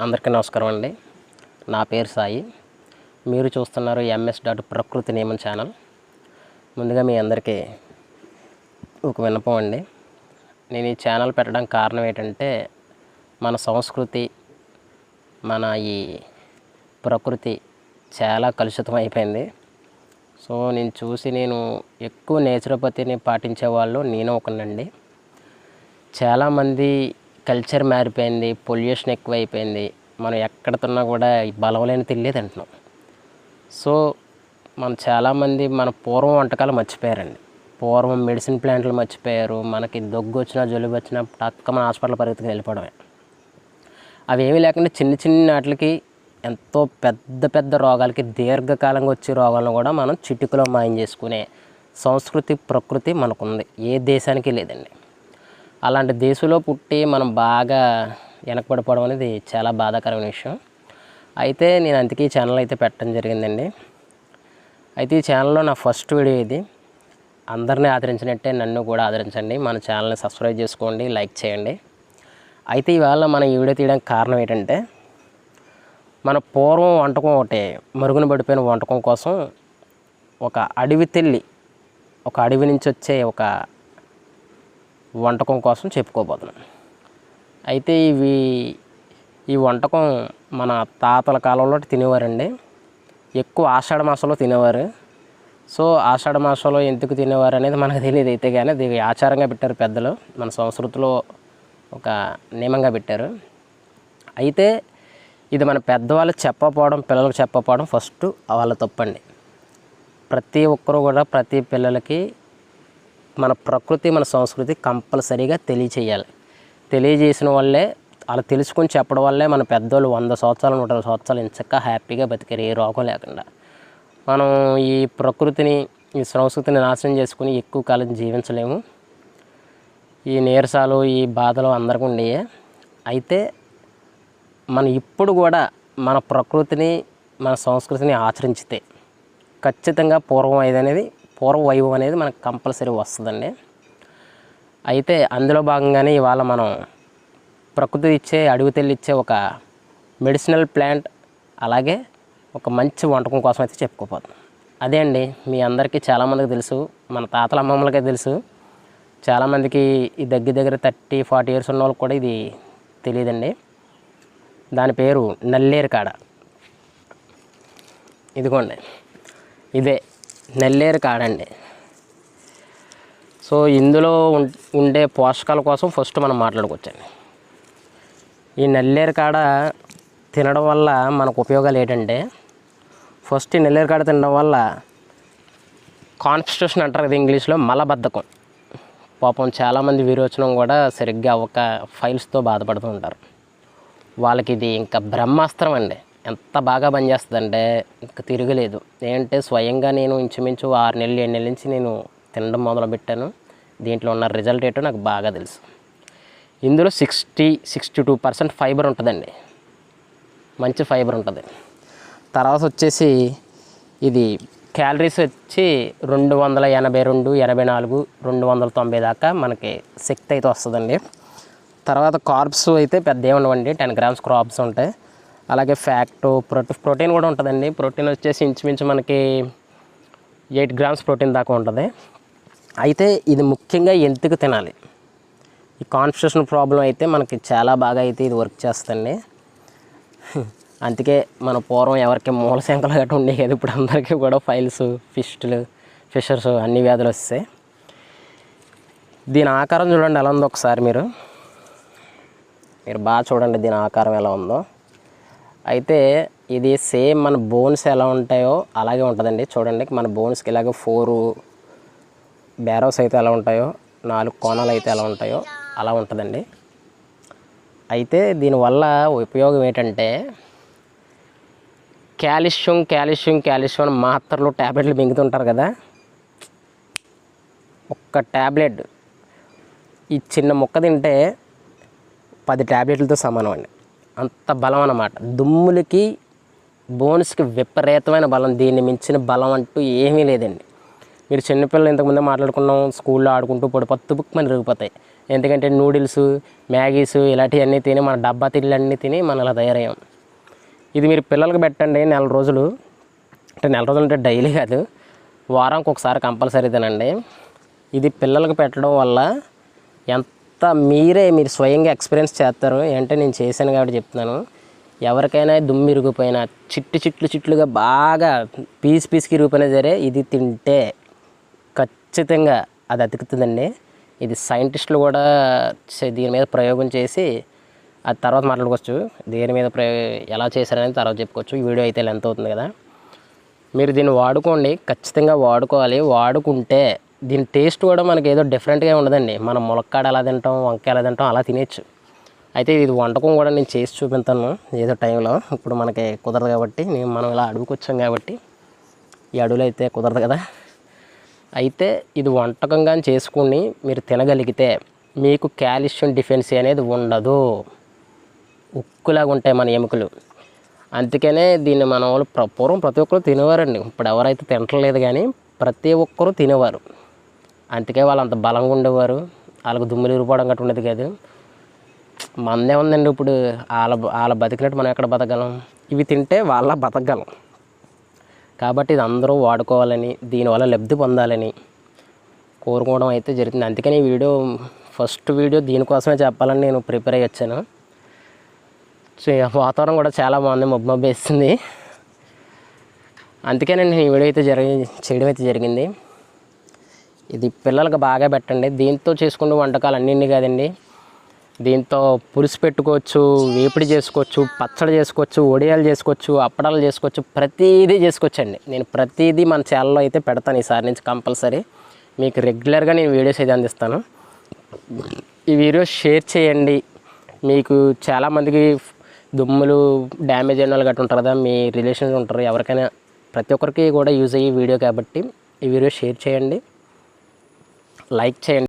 అందరికీ నమస్కారం అండి. నా పేరు సాయి. మీరు చూస్తున్నారు ఎంఎస్ డాట్ ప్రకృతి నియమం ఛానల్. ముందుగా మీ అందరికీ ఒక విన్నపం అండి. నేను ఈ ఛానల్ పెట్టడానికి కారణం ఏంటంటే మన సంస్కృతి మన ఈ ప్రకృతి చాలా కలుషితం అయిపోయింది. సో నేను చూసి నేను ఎక్కువ నేచురోపతిని పాటించే వాళ్ళు నేను ఒకనండి. చాలామంది కల్చర్ మారిపోయింది పొల్యూషన్ ఎక్కువైపోయింది. మనం ఎక్కడ తిన్నా కూడా బలం లేని తిల్లే తింటున్నాం. సో మనం చాలామంది మన పూర్వం వంటకాలు మర్చిపోయారండి. పూర్వం మెడిసిన్ ప్లాంట్లు మర్చిపోయారు. మనకి దగ్గు వచ్చినా జలుబు వచ్చినా టక్క మన హాస్పిటల్ పరిగెత్తుకు వెళ్ళిపోవడమే. అవి ఏమీ లేకుండా చిన్న చిన్న వాటికి ఎంతో పెద్ద పెద్ద రోగాలకి దీర్ఘకాలంగా వచ్చే రోగాలను కూడా మనం చిటికలో మాయం చేసుకునే సంస్కృతి ప్రకృతి మనకుంది. ఏ దేశానికి లేదండి. అలాంటి దేశంలో పుట్టి మనం బాగా వెనకబడిపోవడం అనేది చాలా బాధాకరమైన విషయం. అయితే నేను అందుకే ఈ ఛానల్ అయితే పెట్టడం జరిగిందండి. అయితే ఈ ఛానల్లో నా ఫస్ట్ వీడియో ఇది. అందరినీ ఆదరించినట్టే నన్ను కూడా ఆదరించండి. మన ఛానల్ని సబ్స్క్రైబ్ చేసుకోండి లైక్ చేయండి. అయితే ఇవాళ మనం ఈ వీడియో తీయడానికి కారణం ఏంటంటే మన పూర్వం వంటకం ఒకటే మరుగున పడిపోయిన వంటకం కోసం ఒక అడవి తెల్లి ఒక అడవి నుంచి వచ్చే ఒక వంటకం కోసం చెప్పుకోబోతున్నాను అయితే ఇవి ఈ వంటకం మన తాతల కాలంలో తినేవారండి. ఎక్కువ ఆషాఢ మాసంలో తినేవారు. సో ఆషాఢ మాసంలో ఎందుకు తినేవారు అనేది మనకు తెలియదు అయితే కానీ అది ఆచారంగా పెట్టారు పెద్దలు. మన సంస్కృతిలో ఒక నియమంగా పెట్టారు. అయితే ఇది మన పెద్దవాళ్ళు చెప్పకపోవడం పిల్లలకు చెప్పకపోవడం ఫస్ట్ వాళ్ళ తప్పండి. ప్రతి ఒక్కరూ కూడా ప్రతి పిల్లలకి మన ప్రకృతి మన సంస్కృతి కంపల్సరీగా తెలియచేయాలి తెలియజేసిన వల్లే అలా తెలుసుకొని చెప్పడం వల్లే మన పెద్దోళ్ళు వంద సంవత్సరాలు నూట సంవత్సరాలు ఇంచక్క హ్యాపీగా బతికారు ఏ రోగం లేకుండా. మనం ఈ ప్రకృతిని ఈ సంస్కృతిని నాశనం చేసుకుని ఎక్కువ కాలం జీవించలేము. ఈ నీరసాలు ఈ బాధలు అందరికీ ఉండేవి అయితే మనం ఇప్పుడు కూడా మన ప్రకృతిని మన సంస్కృతిని ఆచరించితే ఖచ్చితంగా పూర్వం ఇది అనేది పూర్వ వైభవం అనేది మనకు కంపల్సరీ వస్తుందండి. అయితే అందులో భాగంగానే ఇవాళ మనం ప్రకృతి ఇచ్చే అడవి తెల్లిచ్చే ఒక మెడిసినల్ ప్లాంట్ అలాగే ఒక మంచి వంటకం కోసం అయితే చెప్పుకోపోతున్నాం అదే అండి మీ అందరికీ చాలామందికి తెలుసు మన తాతల అమ్మమ్మలకే తెలుసు. చాలామందికి ఈ దగ్గర దగ్గర థర్టీ ఫార్టీ ఇయర్స్ ఉన్న వాళ్ళకి కూడా ఇది తెలియదండి. దాని పేరు నల్లేరు కాడ. ఇదిగోండి ఇదే నల్లేరు కాడండి. సో ఇందులో ఉం- ఉండే పోషకాల కోసం ఫస్ట్ మనం మాట్లాడుకోవచ్చండి. ఈ నల్లేరు కాడ తినడం వల్ల మనకు ఉపయోగాలు ఏంటంటే ఫస్ట్ ఈ నల్లేరు కాడ తినడం వల్ల కాన్స్టిట్యూషన్ అంటారు కదా ఇంగ్లీష్లో మలబద్ధకం. పాపం చాలామంది విరోచనం కూడా సరిగ్గా ఒక ఫైల్స్తో బాధపడుతూ ఉంటారు. వాళ్ళకి ఇది ఇంకా బ్రహ్మాస్త్రం అండి. ఎంత బాగా పనిచేస్తుందంటే ఇంకా తిరగలేదు. ఏంటంటే స్వయంగా నేను ఇంచుమించు ఆరు నెలలు ఏడు నెలల నుంచి నేను తినడం మొదలుపెట్టాను. దీంట్లో ఉన్న రిజల్ట్ ఏంటో నాకు బాగా తెలుసు. ఇందులో sixty sixty two percent fibre ఉంటుందండి. మంచి ఫైబర్ ఉంటుంది. తర్వాత వచ్చేసి ఇది క్యాలరీస్ వచ్చి రెండు వందల ఎనభై రెండు ఎనభై నాలుగు రెండు వందల తొంభై దాకా మనకి శక్తి అయితే వస్తుందండి. తర్వాత కార్బ్స్ అయితే పెద్ద ఏమి ఉండవండి. టెన్ గ్రామ్స్ క్రాప్స్ ఉంటాయి. అలాగే ఫ్యాక్ట్ ప్రోటీ ప్రోటీన్ కూడా ఉంటుందండి. ప్రోటీన్ వచ్చేసి ఇంచుమించు మనకి ఎయిట్ గ్రామ్స్ ప్రోటీన్ దాకా ఉంటుంది. అయితే ఇది ముఖ్యంగా ఎందుకు తినాలి? ఈ కాన్స్టిట్యూషన్ ప్రాబ్లం అయితే మనకి చాలా బాగా అయితే ఇది వర్క్ చేస్తుంది అందుకే మన పూర్వం ఎవరికి మూల శంకలు గట్రా ఉండేది ఇప్పుడు అందరికీ కూడా ఫైల్స్ ఫిస్టులు ఫిషర్స్ అన్ని వ్యాధులు వస్తాయి. దీని ఆకారం చూడండి ఎలా ఉందో ఒకసారి మీరు. మీరు బాగా చూడండి దీని ఆకారం ఎలా ఉందో. అయితే ఇది సేమ్ మన బోన్స్ ఎలా ఉంటాయో అలాగే ఉంటుందండి. చూడండి మన బోన్స్కి ఇలాగ ఫోరు బ్యారోస్ అయితే ఎలా ఉంటాయో నాలుగు కోణాలు అయితే ఎలా ఉంటాయో అలా ఉంటుందండి. అయితే దీనివల్ల ఉపయోగం ఏంటంటే కాల్షియం కాల్షియం కాల్షియం అని మాత్రలు ట్యాబ్లెట్లు మింగుతుంటారు కదా. ఒక్క ట్యాబ్లెట్ ఈ చిన్న ముక్క తింటే పది ట్యాబ్లెట్లతో సమానం అండి. అంత బలం అన్నమాట దుమ్ములకి బోన్స్కి విపరీతమైన బలం. దీన్ని మించిన బలం అంటూ ఏమీ లేదండి. మీరు చిన్నపిల్లలు ఇంతకుముందే మాట్లాడుకున్నాం స్కూల్లో ఆడుకుంటూ పొడి పత్తు బుక్ రిగిపోతాయి. ఎందుకంటే నూడిల్స్ మ్యాగీస్ ఇలాంటివన్నీ తిని మన డబ్బా తిళ్ళన్నీ తిని మనం అలా తయారయ్యాం. ఇది మీరు పిల్లలకు పెట్టండి నెల రోజులు. అంటే నెల రోజులు అంటే డైలీ కాదు. వారానికి ఒకసారి కంపల్సరీ తినండి. ఇది పిల్లలకు పెట్టడం వల్ల ఎంత అంతా మీరే మీరు స్వయంగా ఎక్స్పీరియన్స్ చేస్తారు. అంటే నేను చేశాను కాబట్టి చెప్తున్నాను. ఎవరికైనా దుమ్ము ఇరిగిపోయినా చిట్టు చిట్లు చిట్లుగా బాగా పీస్ పీస్కి ఇరిగిపోయినా సరే ఇది తింటే ఖచ్చితంగా అది అతుకుతుందండి. ఇది సైంటిస్టులు కూడా దీని మీద ప్రయోగం చేసి అది తర్వాత మాట్లాడుకోవచ్చు. దీని మీద ప్రయోగ ఎలా చేశారనేది తర్వాత చెప్పుకోవచ్చు. ఈ వీడియో అయితే లెంత్ అవుతుంది కదా. మీరు దీన్ని వాడుకోండి. ఖచ్చితంగా వాడుకోవాలి. వాడుకుంటే దీని టేస్ట్ కూడా మనకి ఏదో డిఫరెంట్గా ఉండదండి మనం ములక్కాడ ఎలా తింటాం వంకాయ ఎలా తింటాం అలా తినేచ్చు. అయితే ఇది వంటకం కూడా నేను చేసి చూపిస్తాను ఏదో టైంలో ఇప్పుడు మనకి కుదరదు కాబట్టి నేను మనం ఇలా అడుగుకి వచ్చాం కాబట్టి ఈ అడవులు అయితే కుదరదు కదా. అయితే ఇది వంటకంగా చేసుకుని మీరు తినగలిగితే మీకు కాల్షియం డిఫెన్సీ అనేది ఉండదు. ఉక్కులాగా ఉంటాయి మన ఎముకలు. అందుకనే దీన్ని మన వాళ్ళు పూర్వం ప్రతి ఒక్కరు తినేవారండి. ఇప్పుడు ఎవరైతే తినట్లేదు కానీ ప్రతి ఒక్కరూ తినేవారు. అందుకే వాళ్ళు అంత బలంగా ఉండేవారు. వాళ్ళకు దుమ్ములు ఇరిపోవడం గట్టు ఉండేది కాదు. మందే ఉందండి ఇప్పుడు. వాళ్ళ వాళ్ళ బతికినట్టు మనం ఎక్కడ బతకగలం? ఇవి తింటే వాళ్ళ బతకగలం. కాబట్టి ఇది అందరూ వాడుకోవాలని దీనివల్ల లబ్ధి పొందాలని కోరుకోవడం అయితే జరిగింది అందుకని ఈ వీడియో ఫస్ట్ వీడియో దీనికోసమే చెప్పాలని నేను ప్రిపేర్ అయ్యి వచ్చాను. సో వాతావరణం కూడా చాలా బాగుంది మబ్బు మబ్బు వేస్తుంది. అందుకే నేను ఈ వీడియో అయితే జరిగి చేయడం అయితే జరిగింది. ఇది పిల్లలకు బాగా పెట్టండి. దీంతో చేసుకునే వంటకాలు అన్నింటి కదండి. దీంతో పులుసు పెట్టుకోవచ్చు వేపిడి చేసుకోవచ్చు పచ్చడి చేసుకోవచ్చు వడియాలు చేసుకోవచ్చు అప్పడాలు చేసుకోవచ్చు ప్రతిదీ చేసుకోవచ్చండి. నేను ప్రతిదీ మన ఛానల్లో అయితే పెడతాను ఈసారి నుంచి కంపల్సరీ. మీకు రెగ్యులర్గా నేను వీడియోస్ అయితే అందిస్తాను. ఈ వీడియో షేర్ చేయండి. మీకు చాలామందికి దుమ్ములు డ్యామేజ్ అయిన వాళ్ళు గట్రా ఉంటారు కదా మీ రిలేషన్స్ ఉంటారు ఎవరికైనా ప్రతి ఒక్కరికి కూడా యూజ్ అయ్యే వీడియో కాబట్టి ఈ వీడియో షేర్ చేయండి. లైక్ చేయండి